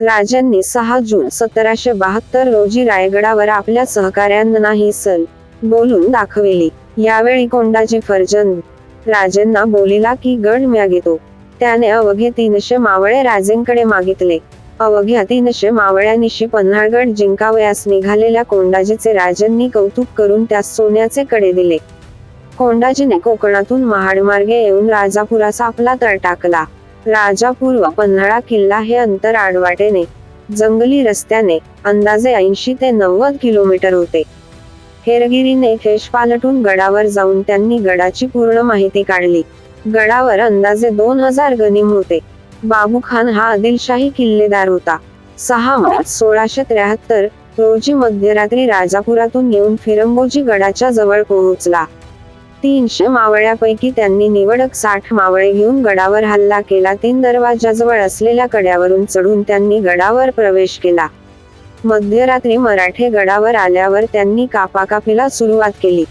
राजांनी सहा जून सतराशे बहात्तर रोजी रायगडावर आपल्या सहकाऱ्यांना ही सल बोलून दाखविली. यावेळी कोंडाजी फर्जंद राजांना बोलिला की गड म्या घेतो त्याने अवघे तीनशे मावळे राजेंकडे मागितले. अवघ्या तीनशे मावळ्यानिशी पन्हाळगड जिंकावयास निघालेल्या कोंडाजीचे राजांनी कौतुक करून त्यास सोन्याचे कडे दिले. कोंडाजीने कोकणातून महाडमार्गे येऊन राजापुराचा आपला तळ टाकला. राजापूर व पन्हाळा किल्ला हे अंतर आडवाटेने जंगली रस्त्याने अंदाजे ऐंशी ते नव्वद किलोमीटर होते. हेरगिरीने खेश पालटून गडावर जाऊन त्यांनी गडाची पूर्ण माहिती काढली. गडावर अंदाजे दोन हजार गनिम होते. बाबू खान हा आदिलशाही किल्लेदार होता. सहा मार्च सोळाशे त्र्याहत्तर रोजी मध्यरात्री राजापुरातून येऊन फिरंगोजी गडाच्या जवळ पोहोचला. तीनशे मावळ्यापैकी त्यांनी निवडक साठ मावळे घेऊन गडावर हल्ला केला. तीन दरवाजाजवळ असलेल्या कड्यावरून चढून त्यांनी गडावर प्रवेश केला. मध्यरात्री मराठे गडावर आल्यावर त्यांनी कापाकापीला सुरुवात केली.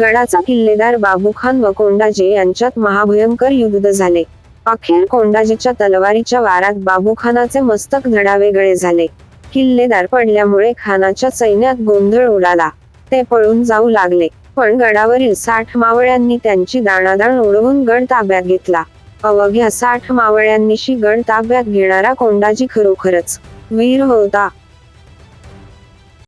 गडाचा किल्लेदार बाबूखान व कोंडाजी यांच्यात महाभयंकर युद्ध झाले. अखेर कोंडाजीच्या तलवारीच्या वारात बाबूखानाचे मस्तक धडावेगळे झाले. किल्लेदार पडल्यामुळे खानाच्या सैन्यात गोंधळ उडाला. ते पळून जाऊ लागले. पण गडावरील साठ मावळ्यांनी त्यांची दाणादाण उडवून गड ताब्यात घेतला. अवघ्या साठ मावळ्यांनीशी गड ताब्यात घेणारा कोंडाजी खरोखरच वीर होता.